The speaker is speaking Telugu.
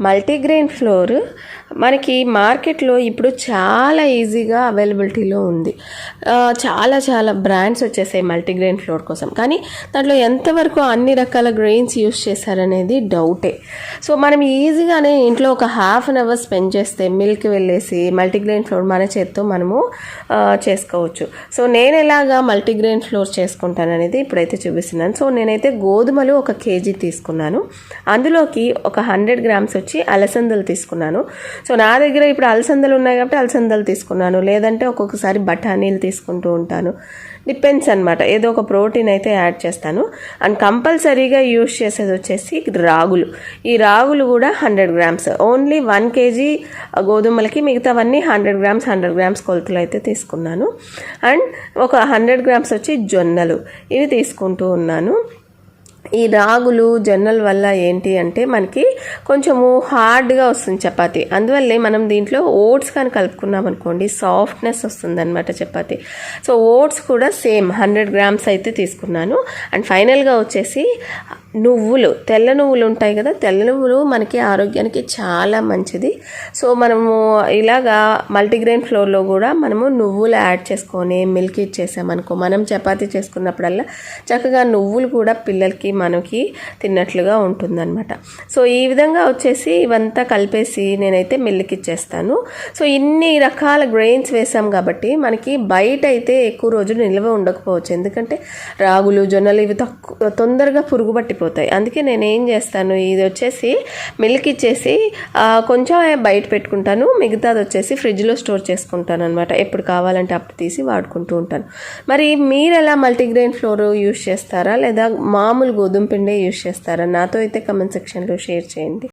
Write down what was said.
మల్టీగ్రెయిన్ ఫ్లోర్ మనకి మార్కెట్లో ఇప్పుడు చాలా ఈజీగా అవైలబిలిటీలో ఉంది. చాలా చాలా బ్రాండ్స్ వచ్చేసాయి మల్టీగ్రెయిన్ ఫ్లోర్ కోసం. కానీ దాంట్లో ఎంతవరకు అన్ని రకాల గ్రెయిన్స్ యూస్ చేశారనేది డౌటే. సో మనం ఈజీగానే ఇంట్లో ఒక హాఫ్ అన్ అవర్ స్పెండ్ చేస్తే మిల్క్ వెళ్ళేసి మల్టీగ్రెయిన్ ఫ్లోర్ మన చేత్తో మనము చేసుకోవచ్చు. సో నేను ఎలాగా మల్టీగ్రెయిన్ ఫ్లోర్ చేసుకుంటాను అనేది ఇప్పుడైతే చూపిస్తున్నాను. సో నేనైతే గోధుమలు ఒక కేజీ తీసుకున్నాను. అందులోకి ఒక హండ్రెడ్ గ్రామ్స్ వచ్చి అలసందలు తీసుకున్నాను. సో నా దగ్గర ఇప్పుడు అలసందలు ఉన్నాయి కాబట్టి అలసందలు తీసుకున్నాను. లేదంటే ఒక్కొక్కసారి బఠానీలు తీసుకుంటూ ఉంటాను. డిపెండ్స్ అనమాట ఏదో ఒక ప్రోటీన్ అయితే యాడ్ చేస్తాను. అండ్ కంపల్సరీగా యూస్ చేసేది వచ్చేసి రాగులు. ఈ రాగులు కూడా hundred grams. Only one KG గోధుమలకి మిగతావన్నీ హండ్రెడ్ గ్రామ్స్ హండ్రెడ్ గ్రామ్స్ కొలతలు అయితే తీసుకున్నాను. అండ్ ఒక హండ్రెడ్ గ్రామ్స్ వచ్చి జొన్నలు. ఇవి తీసుకుంటూ ఉన్నాను. ఈ రాగులు జొన్నల వల్ల ఏంటి అంటే మనకి కొంచెము హార్డ్గా వస్తుంది చపాతి. అందువల్లే మనం దీంట్లో ఓట్స్ కానీ కలుపుకున్నాం అనుకోండి సాఫ్ట్నెస్ వస్తుంది అనమాట చపాతి. సో ఓట్స్ కూడా సేమ్ హండ్రెడ్ గ్రామ్స్ అయితే తీసుకున్నాను. అండ్ ఫైనల్గా వచ్చేసి నువ్వులు తెల్ల నువ్వులు ఉంటాయి కదా తెల్ల నువ్వులు మనకి ఆరోగ్యానికి చాలా మంచిది. సో మనము ఇలాగా మల్టీగ్రెయిన్ ఫ్లోర్లో కూడా మనము నువ్వులు యాడ్ చేసుకొని మిల్క్ ఇచ్చేసామనుకో మనం చపాతీ చేసుకున్నప్పుడల్లా చక్కగా నువ్వులు కూడా పిల్లలకి మనకి తిన్నట్లుగా ఉంటుందన్నమాట. సో ఈ విధంగా వచ్చేసి ఇవంతా కలిపేసి నేనైతే మిల్క్ ఇచ్చేస్తాను సో ఇన్ని రకాల గ్రెయిన్స్ వేసాం కాబట్టి మనకి బయట అయితే ఎక్కువ రోజులు నిల్వ ఉండకపోవచ్చు. ఎందుకంటే రాగులు జొన్నలు ఇవి తక్కువ తొందరగా పురుగు పట్టిపోతాయి. అందుకే నేను ఏం చేస్తాను ఇది వచ్చేసి మిల్క్ ఇచ్చేసి కొంచెం బయట పెట్టుకుంటాను. మిగతాది వచ్చేసి ఫ్రిడ్జ్లో స్టోర్ చేసుకుంటాను అనమాట ఎప్పుడు కావాలంటే అప్పుడు తీసి వాడుకుంటూ ఉంటాను. మరి మీరు ఎలా మల్టీగ్రెయిన్ ఫ్లోర్ యూస్ చేస్తారా? లేదా మామూలు గోధుమ పిండే యూస్ చేస్తారా? నాతో అయితే కమెంట్ సెక్షన్లో షేర్ చేయండి.